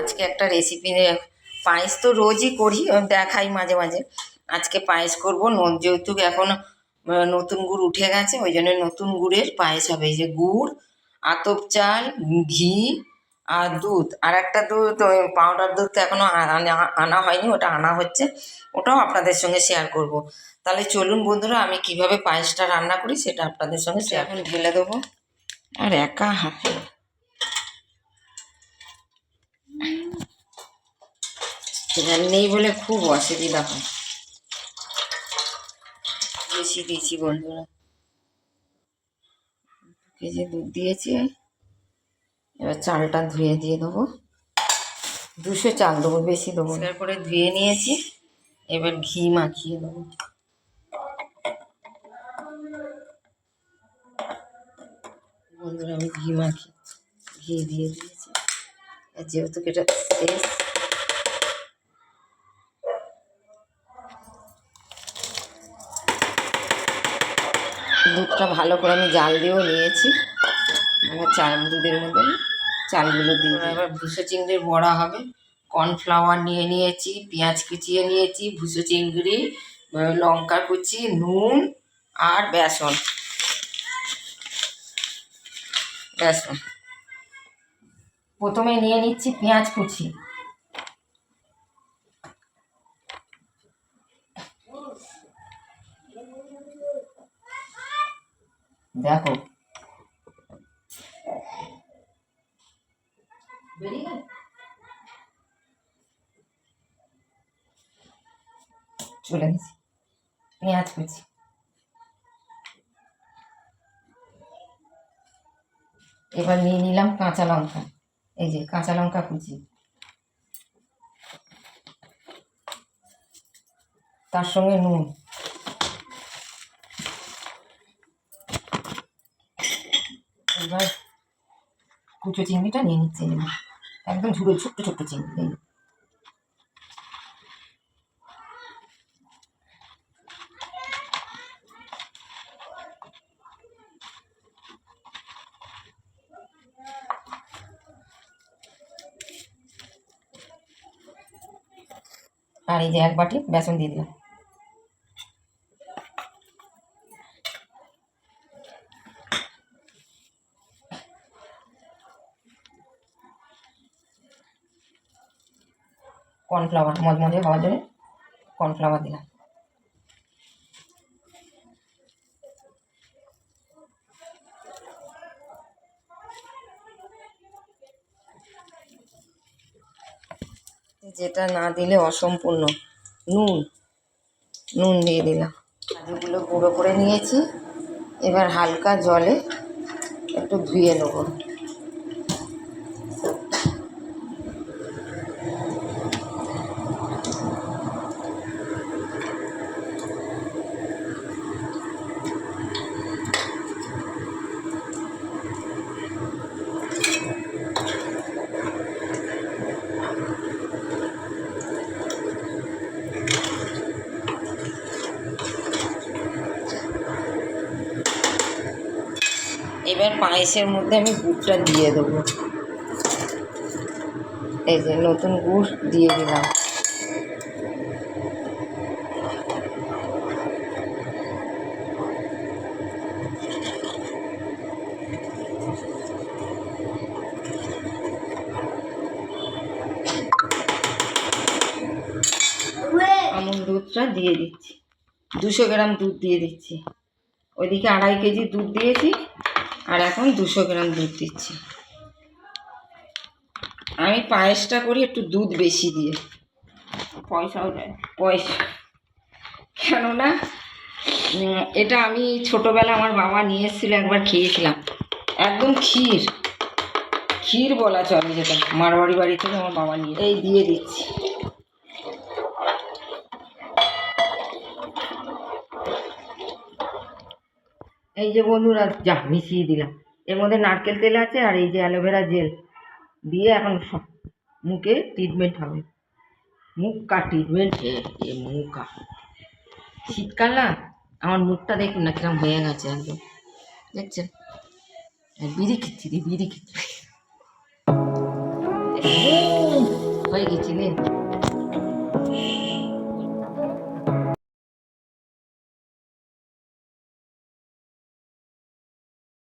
আজকে একটা রেসিপি পায়েস তো রোজই করি দেখাই মাঝে মাঝে। আজকে পায়েস করব যেহেতু এখন নতুন গুড় উঠে গেছে, ওই জন্য নতুন গুড়ের পায়েস হবে। এই যে গুড়, আতপ চাল, ঘি আর দুধ আর একটা দুধ ওই পাউডার দুধ তো এখনও আনা- হয়নি ওটা আনা হচ্ছে ওটাও আপনাদের সঙ্গে শেয়ার করব। তাহলে চলুন বন্ধুরা আমি কীভাবে পায়েসটা রান্না করি সেটা আপনাদের সঙ্গে শেয়ার এখন ঢেলে দেবো। আর একা হাতে নেই বলে খুব অসুবিধা হয়। বেশি দিয়েছি বন্ধুরা। কেজি দুধ দিয়েছি। এবার চালটা ধুয়ে দিয়ে দেবো। দুশো চাল দেবো, বেশি দেবো। করে ধুয়ে নিয়েছি, এবার ঘি মাখিয়ে দেবো। বন্ধুরা, আমি ঘি মাখি, ঘি দিয়ে দিয়েছি। আর যেহেতু এটা শেষ দুধটা ভালো করে আমি জাল দিয়েও নিয়েছি। এবার চাল দুধের মধ্যে চালগুলো দিয়ে দিই। এবার ভুসো চিংড়ির বড়া হবে। কর্নফ্লাওয়ার নিয়ে নিয়েছি পেঁয়াজ কুচিয়ে নিয়েছি ভুসো চিংড়ি লঙ্কা কুচি নুন আর বেসন। বেসন। প্রথমে নিয়ে নিচ্ছি পেঁয়াজ কুচি। দেখো বেরিয়ে গেল? চলে গেছি পেঁয়াজ কুচি এবার নিয়ে নিলাম কাঁচা লঙ্কা এই যে কাঁচা লঙ্কা কুচি তার সঙ্গে নুন এবার কুচো চিংড়িটা নিয়ে নিচ্ছে। একদম ঝুড়ো ছোট্ট ছোট্ট চিংড়ি। আর এই যে এক বাটি বেসন দিয়ে দিলাম। কর্নফ্লাওয়ার মজমজে হওয়ার জন্য কর্নফ্লাওয়ার দিলাম। যেটা না দিলে অসম্পূর্ণ। নুন নুন দিয়ে দিলাম। কাজুগুলো গুঁড়ো করে নিয়েছি। এবার হালকা জলে একটু ধুয়ে নেব। এবার পায়েসের মধ্যে আমি গুড়টা দিয়ে দেবো। এই যে নতুন গুড় দিয়ে দিলাম। আমুল দুধটা দিয়ে দিচ্ছি। দুশো গ্রাম দুধ দিয়ে দিচ্ছি। ওইদিকে আড়াই কেজি দুধ দিয়েছি। আর এখন দুশো গ্রাম দুধ দিচ্ছি। আমি পায়েসটা করি একটু দুধ বেশি দিয়ে। পয়সাও দেয়। পয়সা। কেননা এটা আমি ছোটোবেলা আমার বাবা নিয়ে এসেছিল একবার খেয়েছিলাম। একদম ক্ষীর। ক্ষীর বলা চলে যেটা মারবাড়ি বাড়ি থেকে আমার বাবা নিয়ে এই দিয়ে দিচ্ছি। এই যে বন্ধুরা, যা, মিশিয়ে দিলাম। এর মধ্যে নারকেল তেল আছে আর এই যে অ্যালোভেরা জেল। দিয়ে এখন মুখে ট্রিটমেন্ট হবে। মুখকা ট্রিটমেন্ট মুখা। শীতকাল না, আমার মুখটা দেখুন না কিরম হয়ে গেছে একদম। দেখছেন? বিড়ি খেচ্ছি রে, বিড়ি খিচ্ছি। হয়ে গেছি রে